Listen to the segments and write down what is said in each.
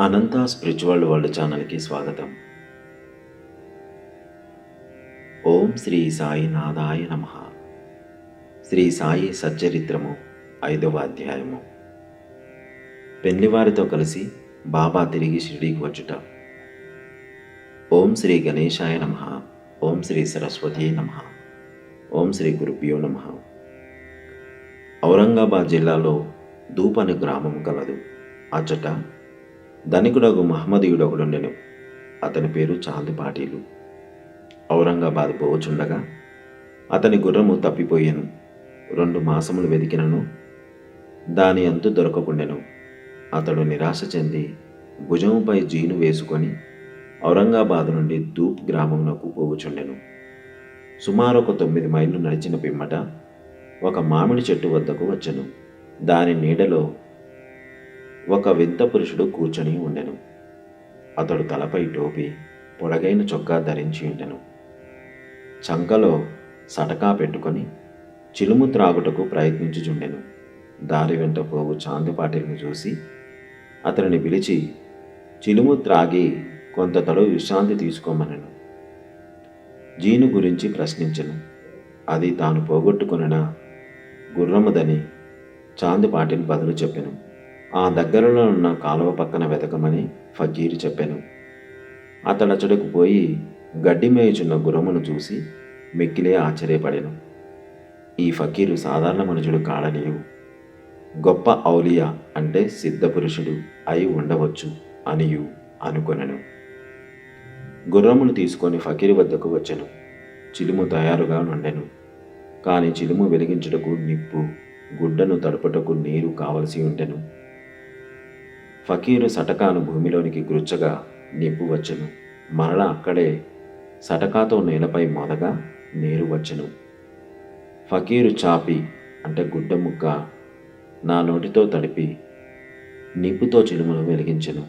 అనంత spiritual world ఛానల్కి స్వాగతం. ఓం శ్రీ సాయి నాదాయ నమ. శ్రీ సాయి సచ్చరిత్రము ఐదవ అధ్యాయము. పెళ్ళివారితో కలిసి బాబా తిరిగి షిరిడీకి వచ్చుట. ఓం శ్రీ గణేశాయ నమ. ఓం శ్రీ సరస్వతి నమ. ఓం శ్రీ గురుభ్యో నమ. ఔరంగాబాద్ జిల్లాలో దూప్ అనే గ్రామం కలదు అచ్చట ధనికుడగు మహమ్మదీయుడొకడుండెను అతని పేరు చాందిపాటీలు ఔరంగాబాద్ పోవచుండగా అతని గుర్రము తప్పిపోయాను. రెండు మాసములు వెతికినను. దాని అంతు దొరకకుండెను. అతడు నిరాశ చెంది భుజముపై జీను వేసుకొని ఔరంగాబాద్ నుండి దూప్ గ్రామమునకు పోవుచుండెను సుమారు ఒక తొమ్మిది మైళ్ళు నడిచిన పిమ్మట ఒక మామిడి చెట్టు వద్దకు వచ్చెను. దాని నీడలో ఒక వింత పురుషుడు కూర్చొని ఉండెను. అతడు తలపై టోపీ పొడగైన చొక్కా ధరించి ఉండెను. చంకలో సటకా పెట్టుకొని చిలుము త్రాగుటకు ప్రయత్నించుచుండెను. దారి వెంట పోవు చాందిపాటిని చూసి అతనిని పిలిచి చిలుము త్రాగి కొంత తడు విశ్రాంతి తీసుకోమనను. జీను గురించి ప్రశ్నించను. అది తాను పోగొట్టుకున్న గుర్రముదని చాందిపాటిని బదులు చెప్పెను. ఆ దగ్గరలో ఉన్న కాలువ పక్కన వెతకమని ఫకీరు చెప్పాను. అతడచ్చడకు పోయి గడ్డి మేయుచున్న గుర్రమును చూసి మిక్కిలే ఆశ్చర్యపడెను. ఈ ఫకీరు సాధారణ మనుషుడు కాడనియు. గొప్ప ఔలియా అంటే సిద్ధపురుషుడు అయి ఉండవచ్చు అనియు అనుకొనెను. గుర్రమును తీసుకొని ఫకీరు వద్దకు వచ్చాను. చిలుము తయారుగా నుండెను. కానీ చిలుము వెలిగించుటకు నిప్పు గుడ్డను తడుపుటకు నీరు కావలసి ఉండెను ఫకీరు సటకాను భూమిలోనికి గుచ్చగా నిప్పు వచ్చెను. మరలా అక్కడే సటకాతో నేలపై మొదగా నీరు వచ్చెను. ఫకీరు చాపి అంటే గుడ్డ ముక్క నా నోటితో తడిపి నిప్పుతో చిలుమును వెలిగించెను.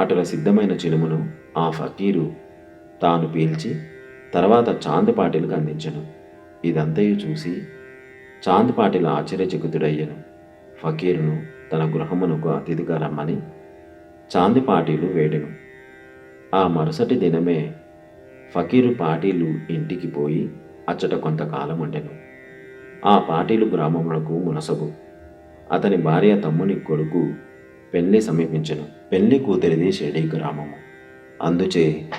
అటుల సిద్ధమైన చిలుమును ఆ ఫకీరు తాను పీల్చి తర్వాత చాందిపాటిలకు అందించెను. ఇదంతయు చూసి చాందిపాటిల ఆశ్చర్యచకుతుడయ్యను. ఫకీరును తన గృహమునకు అతిథిగా రమ్మని చాందిపాటీలు వేడెను. ఆ మరుసటి దినమే ఫకీరు పాటీలు ఇంటికి పోయి అచ్చట కొంతకాలం ఉండెను. ఆ పాటీలు గ్రామమునకు మునసబు అతని భార్య తమ్ముని కొడుకు పెళ్ళి సమీపించెను. పెళ్ళి కూతురిది షెడి గ్రామము. అందుచే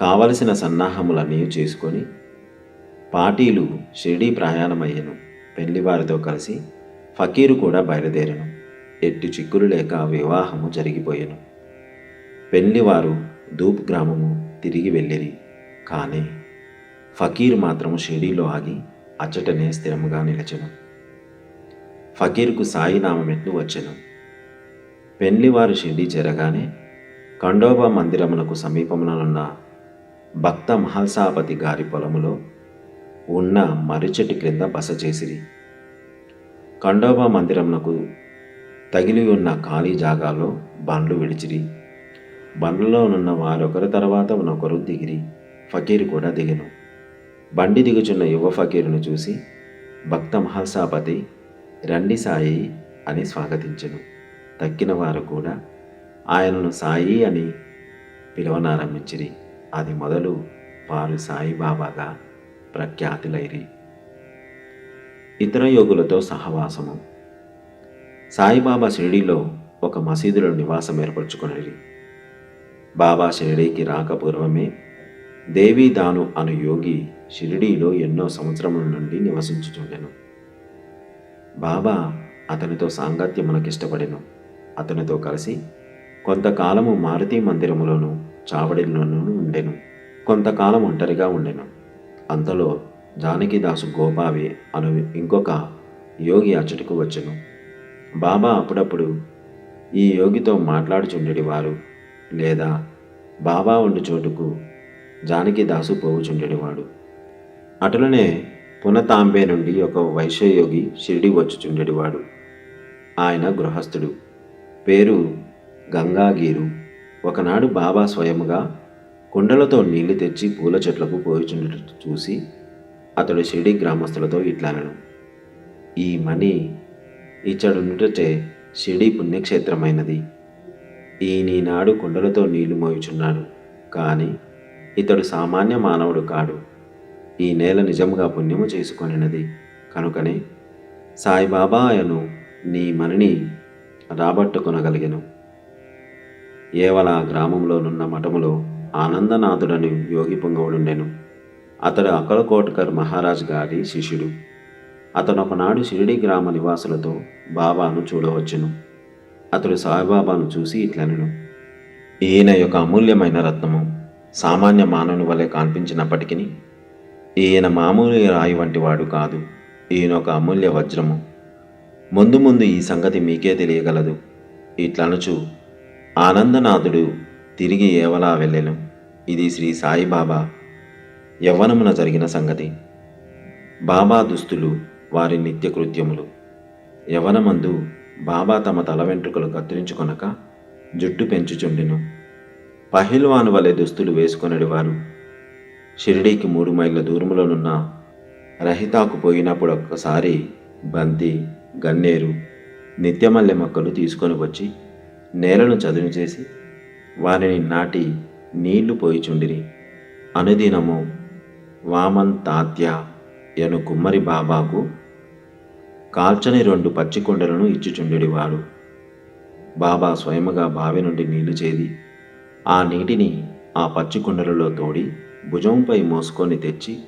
కావలసిన సన్నాహములన్నీ చేసుకొని పాటీలు షిరిడీ ప్రయాణమయ్యను. పెళ్ళివారితో కలిసి ఫకీరు కూడా బయలుదేరను. ఎట్టి చిక్కులు లేక వివాహము జరిగిపోయెను. పెళ్ళివారు ధూప్ గ్రామము తిరిగి వెళ్ళిరి. కానీ ఫకీర్ మాత్రము షిరీలో ఆగి అచ్చటనే స్థిరముగా నిలిచెను. ఫకీర్కు సాయినామమెట్లు వచ్చెను. పెళ్ళివారు షిరిడీ చేరగానే ఖండోబా మందిరమునకు సమీపముననున్న భక్త మహల్సాపతి గారి పొలములో ఉన్న మర్రి క్రింద బస చేసిరి. ఖండోబా మందిరమునకు తగిలి ఉన్న ఖాళీ జాగాలో బండ్లు విడిచిరి. బండ్లలో ఉన్న వారొకరి తర్వాత ఒకరు దిగిరి. ఫకీరు కూడా దిగను. బండి దిగుచున్న యువ ఫకీరును చూసి భక్త మహల్సాపతి రండి సాయి అని స్వాగతించను. తక్కిన వారు కూడా ఆయనను సాయి అని పిలవనారంభించిరి. అది మొదలు వారు సాయిబాబాగా ప్రఖ్యాతులైరి. ఇతర యోగులతో సహవాసము. సాయిబాబా షిరిడీలో ఒక మసీదులో నివాసం ఏర్పరచుకొనిరి. బాబా షిరిడీకి రాకపూర్వమే దేవీదాను అను యోగి షిరిడీలో ఎన్నో సంవత్సరముల నుండి నివసించుచుండెను. బాబా అతనితో సాంగత్యమునకు ఇష్టపడెను అతనితో కలిసి కొంతకాలము మారుతి మందిరములోను చావడిలోనూ ఉండెను. కొంతకాలం ఒంటరిగా ఉండెను. అంతలో జానకిదాసు గోపావి అను ఇంకొక యోగి అచ్చటికి వచ్చెను. బాబా అప్పుడప్పుడు ఈ యోగితో మాట్లాడుచుండెడివారు లేదా బాబా ఉండి చోటుకు జానకిదాసు పోవుచుండెడివాడు అటులనే పునతాంబే నుండి ఒక వైశ్యయోగి షిరిడి వచ్చుచుండెడివాడు ఆయన గృహస్థుడు. పేరు గంగాగీరు. ఒకనాడు బాబా స్వయముగా కుండలతో నీళ్ళు తెచ్చి పూల చెట్లకు పోయిచుండట చూసి అతడు షిరిడి గ్రామస్తులతో ఇట్లనను. ఈ మణి ఇచ్చడుండుటచే షిడీ పుణ్యక్షేత్రమైనది. ఈయనీనాడు కుండలతో నీళ్ళు మోయుచున్నాడు. కానీ ఇతడు సామాన్య మానవుడు కాడు. ఈ నేల నిజంగా పుణ్యము చేసుకొనినది. కనుకనే సాయిబాబా ఆయను నీ మనిని రాబట్టుకొనగలిగను. ఏవల గ్రామంలోనున్న మఠములో ఆనందనాథుడని యోగి పొంగవుడుండెను. అతడు అకలకోటకర్ మహారాజ్ గారి శిష్యుడు. అతను ఒకనాడు షిరిడి గ్రామ నివాసులతో బాబాను చూడవచ్చును. అతడు సాయిబాబాను చూసి ఇట్లనెను. ఈయన యొక్క అమూల్యమైన రత్నము సామాన్య మానవుని వలె కనిపించినప్పటికీ ఈయన మామూలు రాయి వంటి వాడు కాదు. ఈయన ఒక అమూల్య వజ్రము. ముందు ముందు ఈ సంగతి మీకే తెలియగలదు. ఇట్లనచు ఆనందనాథుడు తిరిగి ఏవలా వెళ్ళెను. ఇది శ్రీ సాయిబాబా యవ్వనమున జరిగిన సంగతి. బాబా దుస్తులు వారి నిత్యకృత్యములు. యవనమందు బాబా తమ తల వెంట్రుకలు కత్తిరించుకొనక జుట్టు పెంచుచుండెను. పహిల్వాను వలె దుస్తులు వేసుకొనడివారు. షిరిడీకి మూడు మైళ్ళ దూరంలోనున్న రహితాకు పోయినప్పుడు ఒక్కసారి బంతి గన్నేరు నిత్యమల్లె మొక్కలు తీసుకొని వచ్చి నేలను చదును చేసి వారిని నాటి నీళ్ళు పోయిచుండిరి. అనుదినము వామన్ తాత్య ఎను కుమ్మరి బాబాకు కాల్చని రెండు పచ్చి కొండలను ఇచ్చుచుండెడివాడు బాబా స్వయముగా బావి నుండి నీళ్ళు చేది ఆ నీటిని ఆ పచ్చి కుండలలో తోడి భుజంపై మోసుకొని తెచ్చి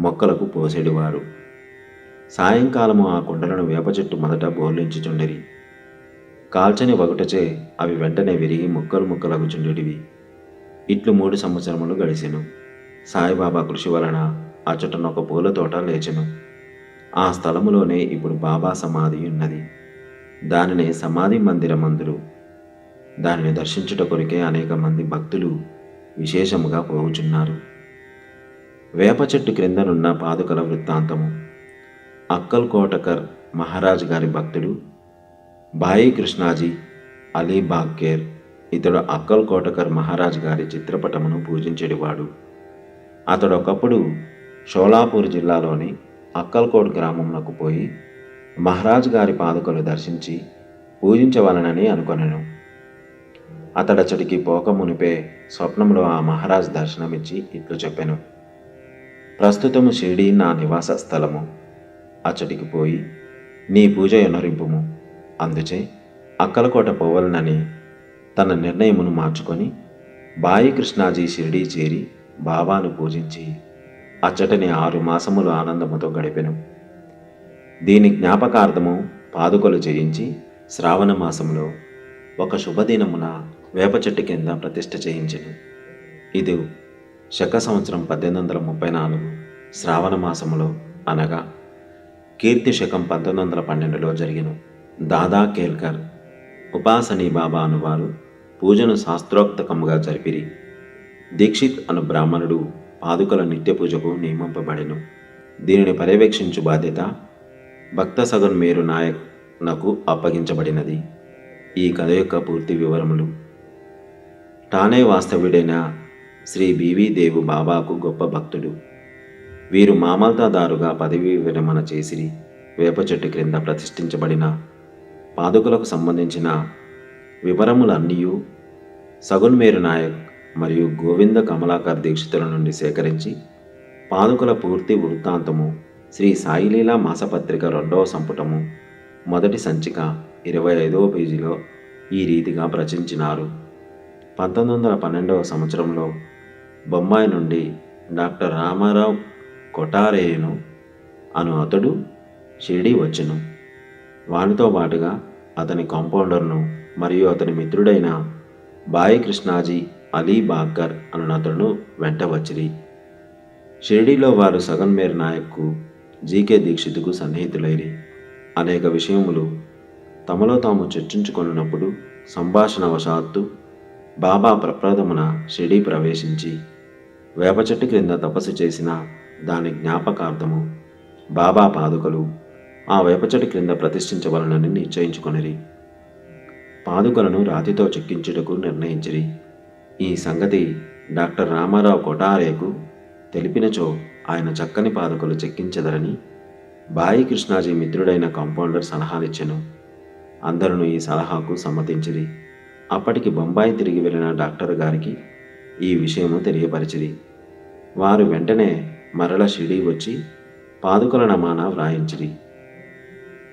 మొక్కలకు పోసేడివారు సాయంకాలము ఆ కుండలను వేప చెట్టు మొదట బోర్లించుచుండెరి. కాల్చని ఒకటచే అవి వెంటనే విరిగి ముక్కలు ముక్కలగుచుండెడివి. ఇట్లు మూడు సంవత్సరములు గడిచెను సాయిబాబా కృషి వలన అచటన ఒక పూల తోట లేచెను. ఆ స్థలములోనే ఇప్పుడు బాబా సమాధి ఉన్నది. దానినే సమాధి మందిరమందురు దానిని దర్శించుట కొరికే అనేక మంది భక్తులు విశేషముగా పోవుచున్నారు. వేప చెట్టు క్రిందనున్న పాదుకల వృత్తాంతము. అక్కల్ కోటకర్ మహారాజ్ గారి భక్తుడు బాయి కృష్ణాజీ అలీ బాగ్కేర్ ఇతడు అక్కల్ కోటకర్ మహారాజ్ గారి చిత్రపటమును పూజించేవాడు అతడు ఒకప్పుడు షోలాపూర్ జిల్లాలోని అక్కల్కోట్ గ్రామంలోకి పోయి మహారాజ్ గారి పాదుకలు దర్శించి పూజించవలనని అనుకొనెను. అతడచడికి పోక మునిపే స్వప్నంలో ఆ మహారాజ్ దర్శనమిచ్చి ఇట్లు చెప్పెను. ప్రస్తుతము షిరిడీ నా నివాస స్థలము. అచ్చటికి పోయి నీ పూజ ఎనరింపుము. అందుచే అక్కలకోట పోవలనని తన నిర్ణయమును మార్చుకొని బాయి కృష్ణాజీ షిరిడీ చేరి బాబాను పూజించి అచ్చటని ఆరు మాసములు ఆనందముతో గడిపెను. దీని జ్ఞాపకార్థము పాదుకలు చేయించి శ్రావణ మాసంలో ఒక శుభదినమున వేప చెట్టు కింద ప్రతిష్ఠ చేయించను. ఇది శక సంవత్సరం పద్దెనిమిది వందల ముప్పై నాలుగు శ్రావణ మాసములో అనగా కీర్తి శకం పంతొమ్మిది వందల పన్నెండులో జరిగిన. దాదా కేల్కర్ ఉపాసనీ బాబా అనువారు పూజను శాస్త్రోక్తకముగా జరిపిరి. దీక్షిత్ అను బ్రాహ్మణుడు పాదుకల నిత్య పూజకు నియమింపబడెను. దీనిని పర్యవేక్షించు బాధ్యత భక్త సగన్ మేరు నాయక్ నాకు అప్పగించబడినది. ఈ కథ యొక్క పూర్తి వివరములు. టానే వాస్తవ్యుడైన శ్రీ బివి దేవు బాబాకు గొప్ప భక్తుడు. వీరు మామల్తాదారుగా పదవీ విరమణ చేసిరి వేప చెట్టు క్రింద ప్రతిష్ఠించబడిన పాదుకలకు సంబంధించిన వివరములన్నీ సగున్మేరు నాయక్ మరియు గోవింద కమలాకర్ దీక్షితుల నుండి సేకరించి పాదుకల పూర్తి వృత్తాంతము శ్రీ సాయిలీలా మాసపత్రిక రెండవ సంపుటము మొదటి సంచిక ఇరవై ఐదవ పేజీలో ఈ రీతిగా ప్రచురించినారు. పంతొమ్మిది వందల పన్నెండవ సంవత్సరంలో బొంబాయి నుండి డాక్టర్ రామారావు కొటారేయును అను అతడు షిరిడి వచ్చును. వానితో పాటుగా అతని కాంపౌండర్ను మరియు అతని మిత్రుడైన బాయి కృష్ణాజీ అలీ బాక్కర్ అనునతను వెంట వచ్చిరి. షిరిడీలో వారు సగన్మేర్ నాయక్కు జీకే దీక్షితుకు సన్నిహితులైరి. అనేక విషయములు తమలో తాము చర్చించుకొన్నప్పుడు సంభాషణ వశాత్తు బాబా ప్రప్రథమున షిరిడీ ప్రవేశించి వేప చెట్టు క్రింద తపస్సు చేసిన దాని జ్ఞాపకార్థము బాబా పాదుకలు ఆ వేప చెట్టు క్రింద ప్రతిష్ఠించవలనని నిశ్చయించుకొనిరి. పాదుకలను రాతితో చెక్కించుటకు నిర్ణయించిరి. ఈ సంగతి డాక్టర్ రామారావు కొటారేకు తెలిపినచో ఆయన చక్కని పాదుకలు చెక్కించదరని బాయి కృష్ణాజీ మిత్రుడైన కాంపౌండర్ సలహాలిచ్చెను. అందరూ ఈ సలహాకు సమ్మతించిరి. అప్పటికి బొంబాయి తిరిగి వెళ్ళిన డాక్టర్ గారికి ఈ విషయము తెలియపరిచిరి. వారు వెంటనే మరల షిడీ వచ్చి పాదుకల నమాన వ్రాయించిరి.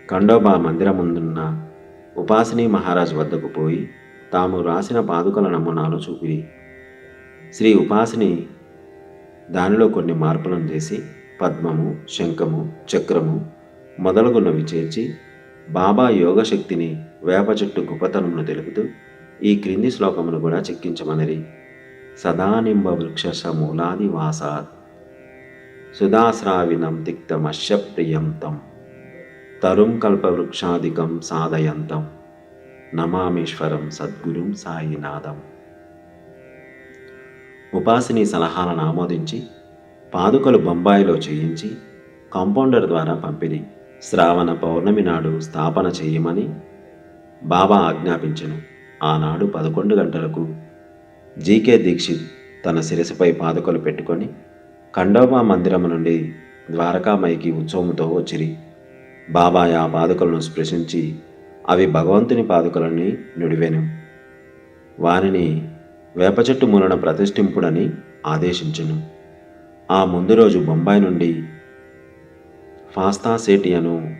ఖండోబా మందిరముందున్న ఉపాసిని మహారాజ్ వద్దకు పోయి తాము రాసిన పాదుకల నమూనాలు చూపిరి. శ్రీ ఉపాసిని దానిలో కొన్ని మార్పులను చేసి పద్మము శంఖము చక్రము మొదలగున్నవి చేర్చి బాబా యోగశక్తిని వేప చెట్టు గొప్పతనమును తెలుపుతూ ఈ క్రింది శ్లోకమును కూడా చెక్కించమనరి. సదానింబ వృక్ష మూలాది వాసాత్. సుధాశ్రావినం తిక్తమశ్యప్రియం తం తరుం కల్పవృక్షాదికం సాధయంతం. నమామేశ్వరం సద్గురుం సాయినాథం. ఉపాసిని సలహాలను ఆమోదించి పాదుకలు బొంబాయిలో చేయించి కాంపౌండర్ ద్వారా పంపిణీ శ్రావణ పౌర్ణమి నాడు స్థాపన చేయమని బాబా ఆజ్ఞాపించెను. ఆనాడు పదకొండు గంటలకు జీకే దీక్షిత్ తన శిరసుపై పాదుకలు పెట్టుకొని ఖండోబా మందిరము నుండి ద్వారకామైకి ఉత్సవముతో వచ్చిరి. బాబా ఆ పాదుకలను స్పృశించి అవి భగవంతుని పాదుకలని నుడివెను. వారిని వేప చెట్టు మూలన ప్రతిష్ఠింపుడని ఆదేశించును. ఆ ముందు రోజు బొంబాయి నుండి ఫాస్తా సేటి అను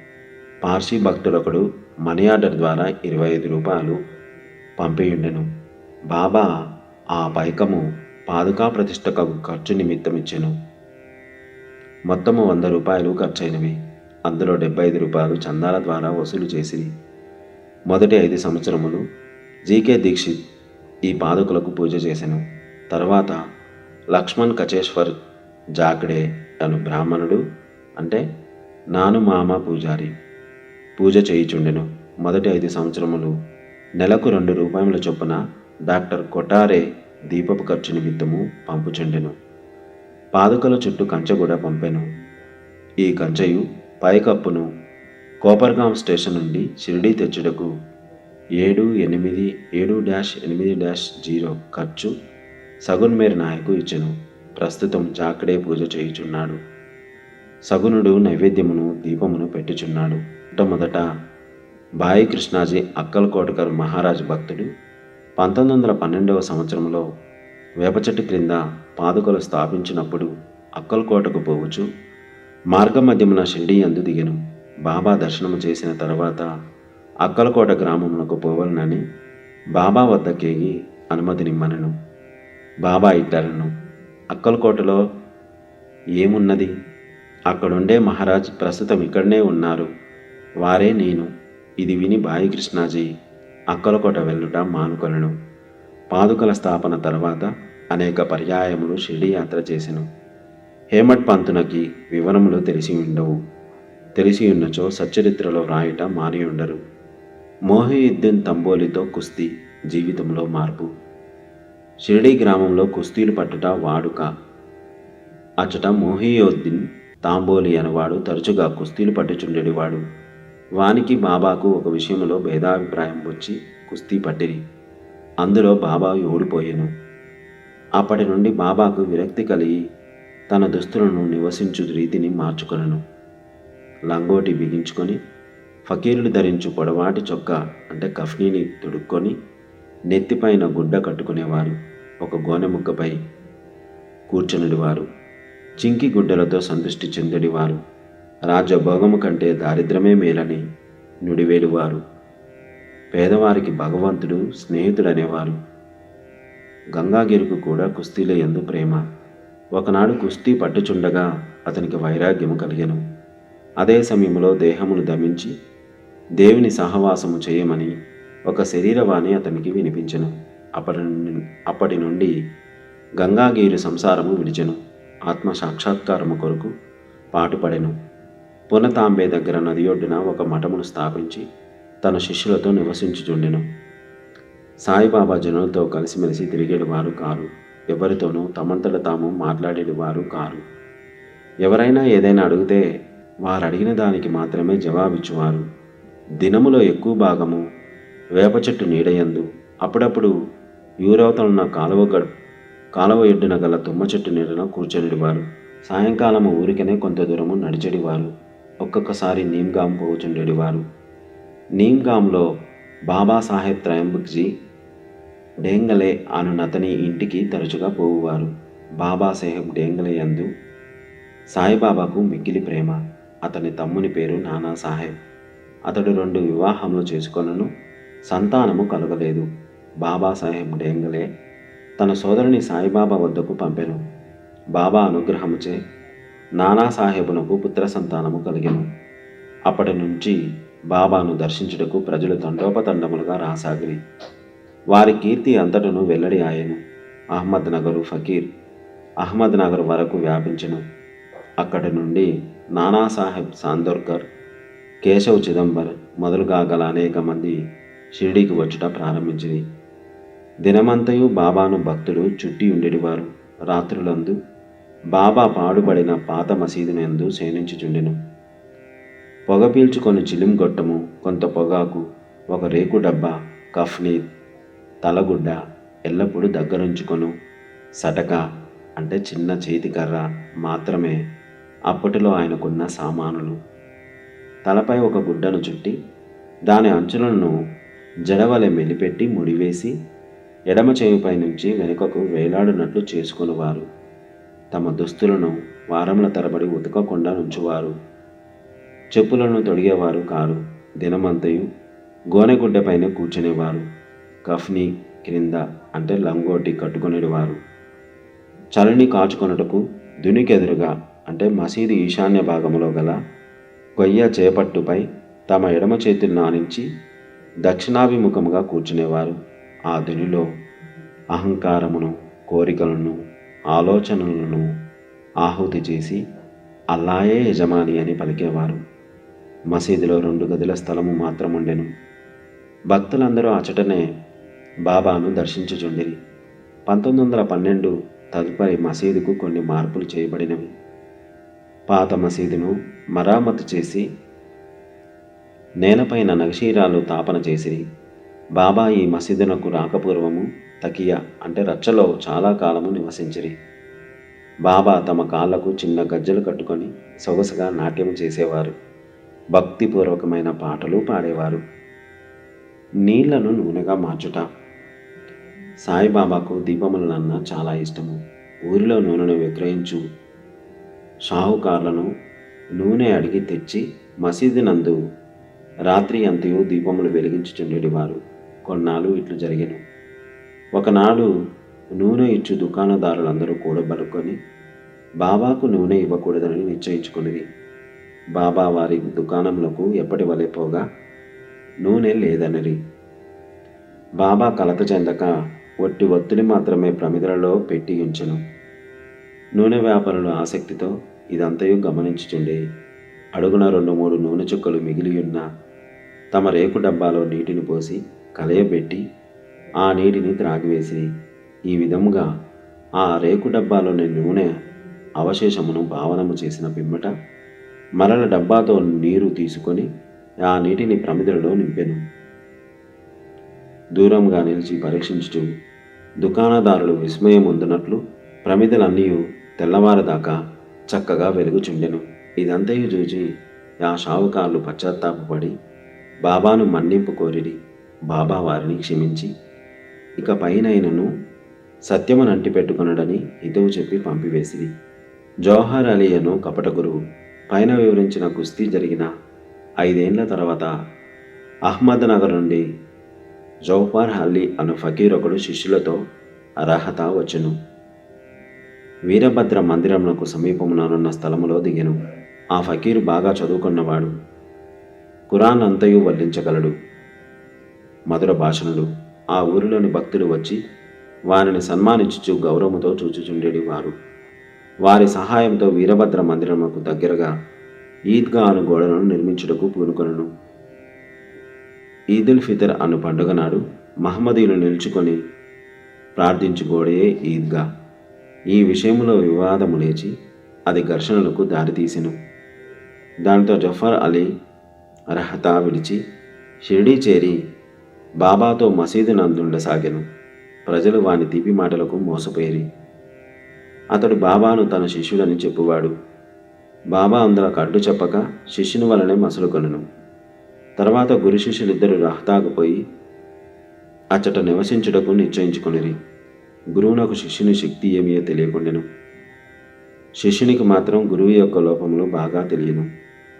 పార్సీ భక్తుడొకడు మనీ ఆర్డర్ ద్వారా ఇరవై ఐదు రూపాయలు పంపియుండెను. బాబా ఆ పైకము పాదుకా ప్రతిష్టకు ఖర్చు నిమిత్తం ఇచ్చెను. మొత్తము వంద రూపాయలు ఖర్చయినవి అందులో డెబ్బై ఐదు రూపాయలు చందాల ద్వారా వసూలు చేసి మొదటి ఐదు సంవత్సరములు జీకే దీక్షిత్ ఈ పాదుకులకు పూజ చేశాను తర్వాత లక్ష్మణ్ కచేశ్వర్ జాకడే అను బ్రాహ్మణుడు అంటే నాను మామ పూజారి. పూజ చేయుచుండెను. మొదటి ఐదు సంవత్సరములు నెలకు రెండు రూపాయల చొప్పున డాక్టర్ కొటారే దీపపు ఖర్చు నిమిత్తము పంపుచుండెను. పాదుకల చుట్టూ కంచె కూడా పంపెను. ఈ కంచెయు పైకప్పును కోపర్గాం స్టేషన్ నుండి షిరిడీ తెచ్చుటకు ఏడు ఎనిమిది ఏడు డాష్ ఎనిమిది డాష్ జీరో ఖర్చు సగున్మేర్ నాయకు ఇచ్చెను. ప్రస్తుతం జాకడే పూజ చేయుచున్నాడు. సగునుడు నైవేద్యమును దీపమును పెట్టుచున్నాడు. మొట్టమొదట బాయి కృష్ణాజీ అక్కలకోటకర్ మహారాజ్ భక్తుడు పంతొమ్మిది వందల పన్నెండవ సంవత్సరంలో వేప చెట్టు క్రింద పాదుకలు స్థాపించినప్పుడు అక్కల్కోటకు పోవచ్చు మార్గమధ్యమున షిరిడి అందు దిగెను. బాబా దర్శనము చేసిన తర్వాత అక్కలకోట గ్రామమునకు పోవలనని బాబా వద్దకేగి అనుమతినిమ్మనను బాబా ఇట్టారను అక్కలకోటలో ఏమున్నది? అక్కడుండే మహారాజ్ ప్రస్తుతం ఇక్కడనే ఉన్నారు. వారే నేను. ఇది విని బాయికృష్ణాజీ అక్కలకోట వెళ్ళుట మానుకొనను. పాదుకల స్థాపన తర్వాత అనేక పర్యాయములు షిరిడి యాత్ర చేసెను. హేమట్ పంతునకి వివరములు తెలిసి ఉండవు తెలిసి ఉన్నచో సచ్చరిత్రలో వ్రాయుట మారి ఉండరు మోహియుద్దీన్ తంబోలితో కుస్తీ జీవితంలో మార్పు. షిరిడి గ్రామంలో కుస్తీలు పట్టుట వాడుక. అచ్చట మోహియోద్దీన్ తాంబోలి అనేవాడు తరచుగా కుస్తీలు పట్టుచుండేవాడు. వానికి బాబాకు ఒక విషయంలో భేదాభిప్రాయం వచ్చి కుస్తీ పట్టిరి. అందులో బాబా ఓడిపోయాను. అప్పటి నుండి బాబాకు విరక్తి కలిగి తన దుస్తులను నివసించు రీతిని మార్చుకొనను. లంగోటి బిగించుకొని ఫకీరులు ధరించు పొడవాటి చొక్కా అంటే కఫ్నీని తొడుక్కొని నెత్తిపైన గుడ్డ కట్టుకునేవారు. ఒక గోనె ముక్కపై కూర్చునిడివారు. చింకి గుడ్డలతో సంతృష్టి చెందుడివారు. రాజభోగము కంటే దారిద్రమే మేలని నుడివేడువారు పేదవారికి భగవంతుడు స్నేహితుడనేవారు. గంగాగిరికి కూడా కుస్తీల ఎందు ప్రేమ. ఒకనాడు కుస్తీ పట్టుచుండగా అతనికి వైరాగ్యము కలిగెను. అదే సమయంలో దేహమును దమించి దేవుని సహవాసము చేయమని ఒక శరీరవాణి అతనికి వినిపించెను. అప్పటి నుండి అప్పటి నుండి గంగాగీరు సంసారము విడిచెను. ఆత్మ సాక్షాత్కారము కొరకు పాటుపడెను. పునతాంబే దగ్గర నది ఒడ్డున ఒక మఠమును స్థాపించి తన శిష్యులతో నివసించుచుండెను. సాయిబాబా జనులతో కలిసిమెలిసి తిరిగేవారు కారు. ఎవరితోనూ తమంతట తాము మాట్లాడేవారు కారు. ఎవరైనా ఏదైనా అడిగితే వారు అడిగిన దానికి మాత్రమే జవాబిచ్చువారు. దినములో ఎక్కువ భాగము వేప చెట్టు నీడయందు అప్పుడప్పుడు యూరవతలున్న కాలువ గడు కాలువ ఎడ్డున గల తుమ్మ చెట్టు నీడన కూర్చొనిడివారు. సాయంకాలము ఊరికనే కొంత దూరము నడిచెడివారు. ఒక్కొక్కసారి నీమ్గాం పోచుండేవారు నీమ్గాంలో బాబాసాహెబ్ త్రయంబక్జీ డేంగలే అనునతని ఇంటికి తరచుగా పోవువారు. బాబాసాహెబ్ డేంగలే యందు సాయిబాబాకు మిక్కిలి ప్రేమ. అతని తమ్ముని పేరు నానాసాహెబ్ అతడు రెండు వివాహములు చేసుకొనను సంతానము కలగలేదు. బాబాసాహెబ్ డేంగలే. తన సోదరుని సాయిబాబా వద్దకు పంపెను. బాబా అనుగ్రహముచే నానాసాహెబునకు పుత్ర సంతానము కలిగెను. అప్పటి నుంచి బాబాను దర్శించుటకు ప్రజలు తండోపతండములుగా రాసాగిరి. వారి కీర్తి అంతటను వెల్లడి ఆయను. అహ్మద్ నగరు ఫకీర్. అహ్మద్ నగర్ వరకు వ్యాపించను. అక్కడి నుండి నానాసాహెబ్ సాందోర్కర్ కేశవ్ చిదంబర్ మొదలుగా గల అనేక మంది షిరిడీకి వచ్చుట ప్రారంభించింది దినమంతయు బాబాను భక్తులు చుట్టి ఉండేవారు రాత్రులందు బాబా పాడుబడిన పాత మసీదునందు శయనించుచుండెను పొగ పీల్చుకొని చిలిం గొట్టము కొంత పొగాకు ఒక రేకు డబ్బా కఫ్నీ తలగుడ్డ ఎల్లప్పుడూ దగ్గరుంచుకొను. సటక అంటే చిన్న చేతికర్ర మాత్రమే అప్పటిలో ఆయనకున్న సామానులు. తలపై ఒక గుడ్డను చుట్టి దాని అంచులను జడవలె మెలిపెట్టి ముడివేసి ఎడమ చేయుపై నుంచి వెనుకకు వేలాడినట్లు చేసుకునేవారు. తమ దుస్తులను వారముల తరబడి ఉతకకుండా ఉంచువారు చెప్పులను తొడిగేవారు కారు. దినమంతయు గోనెగుడ్డపైన కూర్చునేవారు. కఫ్ని క్రింద అంటే లంగోటి కట్టుకునేవారు చలిని కాచుకొనుటకు దునికెదురుగా అంటే మసీదు ఈశాన్య భాగములో గల కొయ్య చేపట్టుపై తమ ఎడమ చేతిని నానించి దక్షిణాభిముఖముగా కూర్చునేవారు. ఆ దునిలో అహంకారమును కోరికలను ఆలోచనలను ఆహుతి చేసి అల్లాయే యజమాని అని పలికేవారు. మసీదులో రెండు గదుల స్థలము మాత్రం ఉండెను భక్తులందరూ అచటనే బాబాను దర్శించుచుండిరి. పంతొమ్మిది వందల పన్నెండు తదుపరి మసీదుకు కొన్ని మార్పులు చేయబడినవి. పాత మసీదును మరామతు చేసి నేలపైన నగశీరాలు తాపన చేసిరి బాబా ఈ మసీదునకు రాకపూర్వము తకియా అంటే రచ్చలో చాలా కాలము నివసించిరి. బాబా తమ కాళ్ళకు చిన్న గజ్జలు కట్టుకొని సొగసుగా నాట్యం చేసేవారు. భక్తిపూర్వకమైన పాటలు పాడేవారు. నీళ్ళను నూనెగా మార్చుట. సాయిబాబాకు దీపములనన్నా చాలా ఇష్టము. ఊరిలో నూనెను విక్రయించు షాహుకారులను నూనె అడిగి తెచ్చి మసీదు నందు రాత్రి అంతయు దీపములు వెలిగించుచుండేవారు కొన్నాళ్ళు ఇట్లు జరిగెను. ఒకనాడు నూనె ఇచ్చు దుకాణదారులందరూ కూడబడుకొని బాబాకు నూనె ఇవ్వకూడదని నిశ్చయించుకునేది బాబా వారి దుకాణంలోకు ఎప్పటి వలె పోగా? నూనె లేదనరి. బాబా కలత చెందక ఒట్టి ఒత్తిడి మాత్రమే ప్రమిదలలో పెట్టి ఉంచెను. నూనె వ్యాపారులు ఆసక్తితో ఇదంతయు గమనించుచుండే అడుగున రెండు మూడు నూనె చుక్కలు మిగిలియున్న తమ రేకు డబ్బాలో నీటిని పోసి కలయబెట్టి ఆ నీటిని త్రాగివేసి ఈ విధముగా ఆ రేకు డబ్బాలోని నూనె అవశేషమును భావనము చేసిన పిమ్మట మరల డబ్బాతో నీరు తీసుకొని ఆ నీటిని ప్రమిదలలో నింపెను. దూరంగా నిలిచి పరీక్షించుచు దుకాణదారులు విస్మయం ఉందినట్లు ప్రమిదలన్నీ తెల్లవారదాకా చక్కగా వెలుగుచుండెను. ఇదంతయు చూచి ఆ షావుకారులు పశ్చాత్తాపడి బాబాను మన్నింపు కోరిడి. బాబా వారిని క్షమించి. ఇక పైనైనను సత్యమును అంటిపెట్టుకొనడని హితవు చెప్పి పంపివేసిరి. జవహర్ అలీ అను కపట గురువు. పైన వివరించిన కుస్తీ జరిగిన ఐదేండ్ల తర్వాత అహ్మద్ నగర్ నుండి జౌఫర్ అలీ అను ఫకీర్ ఒకడు శిష్యులతో అర్హత వచ్చెను. వీరభద్ర మందిరమునకు సమీపముననున్న స్థలములో దిగెను. ఆ ఫకీరు బాగా చదువుకున్నవాడు. ఖురాన్ అంతయు వల్లించగలడు. మధుర భాషణుడు. ఆ ఊరిలోని భక్తులు వచ్చి వారిని సన్మానించుచు గౌరవముతో చూచుచుండేది వారు వారి సహాయంతో వీరభద్ర మందిరముకు దగ్గరగా ఈద్గా అను గోడలను నిర్మించుటకు పూనుకొనను. ఈదుల్ ఫితర్ అను పండుగ నాడు మహమ్మదీయులు నిలుచుకొని ప్రార్థించు గోడయే ఈద్గా. ఈ విషయంలో వివాదము లేచి అది ఘర్షణలకు దారితీసెను. దాంతో జఫర్ అలీ అర్హత విడిచి షిరిడీ చేరి బాబాతో మసీదు నందుండసాగెను. ప్రజలు వాని తీపి మాటలకు మోసపోయిరి. అతడు బాబాను తన శిష్యుడని చెప్పువాడు. బాబా అందులకు అడ్డు చెప్పక శిష్యుని వలనే మసలుకొనెను తర్వాత గురు శిష్యులిద్దరు రహతాకు పోయి అచ్చట నివసించుటకు నిశ్చయించుకొనిరి. గురువునకు శిష్యుని శక్తి ఏమియో తెలియకుండెను. శిష్యునికి మాత్రం గురువు యొక్క లోపములు బాగా తెలియను.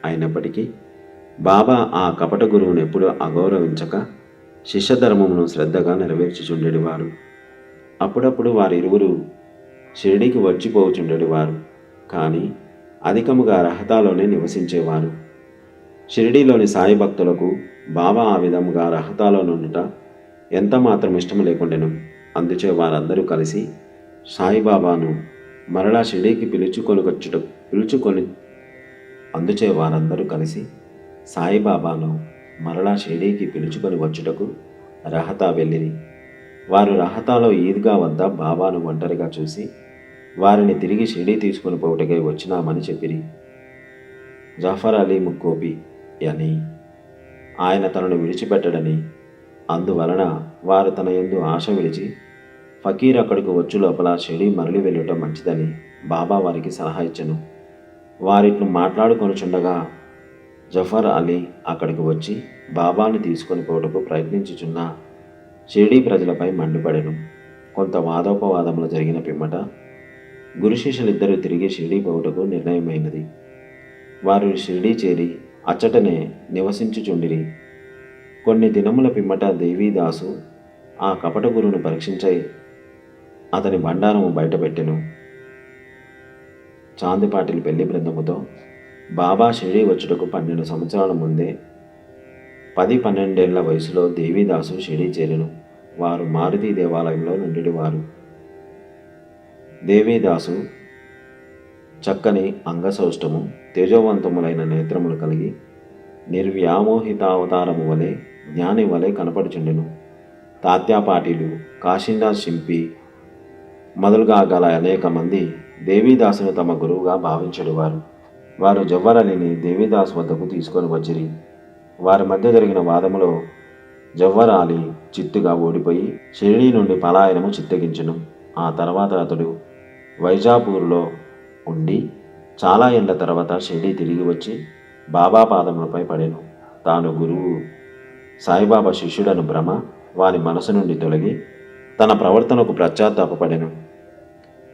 అయినప్పటికీ బాబా ఆ కపట గురువును ఎప్పుడూ అగౌరవించక శిష్యధర్మమును శ్రద్ధగా నెరవేర్చుచుండెడివారు. అప్పుడప్పుడు వారిరువురు షిరిడికి వచ్చిపోవుచుండెడివారు కానీ అధికముగా రహతాలోనే నివసించేవారు. షిరిడీలోని సాయి భక్తులకు బాబా ఆ విధముగా రహతాలో నుండుట ఎంత మాత్రం ఇష్టం లేకుండెను. అందుచే వారందరూ కలిసి సాయిబాబాను మరలా షిరిడీకి పిలుచుకొనికొచ్చుట పిలుచుకొని అందుచే వారందరూ కలిసి సాయిబాబాను మరలా షిరిడీకి పిలుచుకొని వచ్చుటకు రహతా వెళ్ళిరి. వారు రహతాలో ఈద్గా వద్ద బాబాను ఒంటరిగా చూసి వారిని తిరిగి షిరిడీ తీసుకుని పోవుటకై వచ్చినామని చెప్పిరి. జాఫర్ అలీ ముక్కోపి అని ఆయన తనను విడిచిపెట్టడని అందువలన వారు తన యందు ఆశ విడిచి ఫకీర్ అక్కడికి వచ్చు లోపల షిరిడీ మరలి వెళ్ళటం మంచిదని బాబా వారికి సలహా ఇచ్చను. వారిట్లు మాట్లాడుకొనుచుండగా జఫర్ అలీ అక్కడికి వచ్చి బాబాను తీసుకొని పోవటకు ప్రయత్నించుచున్న షిరిడీ ప్రజలపై మండిపడెను. కొంత వాదోపవాదములు జరిగిన పిమ్మట గురు శిష్యులిద్దరూ తిరిగి షిరిడీ పోవుటకు నిర్ణయమైనది. వారు షిరిడీ చేరి అచ్చటనే నివసించుచుండిరి. కొన్ని దినముల పిమ్మట దేవీదాసు ఆ కపట గురువును పరీక్షించై అతని బండారము బయటపెట్టెను. చాందిపాటిల పెళ్ళి బృందముతో బాబా షిరిడి వచ్చుటకు పన్నెండు సంవత్సరాల ముందే పది పన్నెండేళ్ళ వయసులో దేవీదాసు షిరిడి చేరెను. వారు మారుతి దేవాలయంలో నుండివారు దేవీదాసు చక్కని అంగసౌష్టము తేజోవంతములైన నేత్రములు కలిగి నిర్వ్యామోహితావతారము వలె జ్ఞాని వలె కనపడుచుండెను. తాత్యాపాటీలు కాశీనాథ్ శింపి మొదలుగా గల అనేక మంది దేవీదాసును తమ గురువుగా భావించడువారు. వారు జవ్వరలిని దేవీదాస్ వద్దకు తీసుకొని వచ్చిరి. వారి మధ్య జరిగిన వాదములో జవ్వరాలి చిత్తుగా ఓడిపోయి షిరిడీ నుండి పలాయనము చిత్తగించెను. ఆ తర్వాత అతడు వైజాపూర్లో ఉండి చాలా ఏళ్ళ తర్వాత షిరిడి తిరిగి వచ్చి బాబా పాదములపై పడెను. తాను గురువు సాయిబాబా శిష్యుడను భ్రమ వారి మనసు నుండి తొలగి తన ప్రవర్తనకు పశ్చాత్తాపపడెను.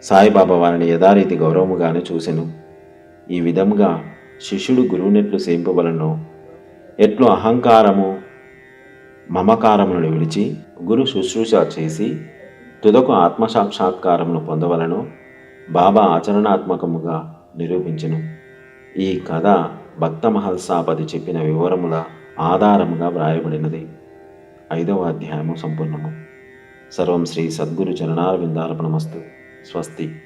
సాయిబాబా వారిని యథారీతి గౌరవముగానే చూసెను. ఈ విధముగా శిష్యుడు గురువునెట్లు సేంపవలను ఎట్లు అహంకారము మమకారములను విడిచి గురు శుశ్రూష చేసి తుదకు ఆత్మసాక్షాత్కారమును పొందవలను బాబా ఆచరణాత్మకముగా నిరూపించెను. ఈ కథ భక్త మహల్సాపతి చెప్పిన వివరముల ఆధారముగా వ్రాయబడినది. ఐదవ అధ్యాయము సంపూర్ణము. సర్వం శ్రీ సద్గురు చరణారవిందార్పణమస్తు. స్వస్తి.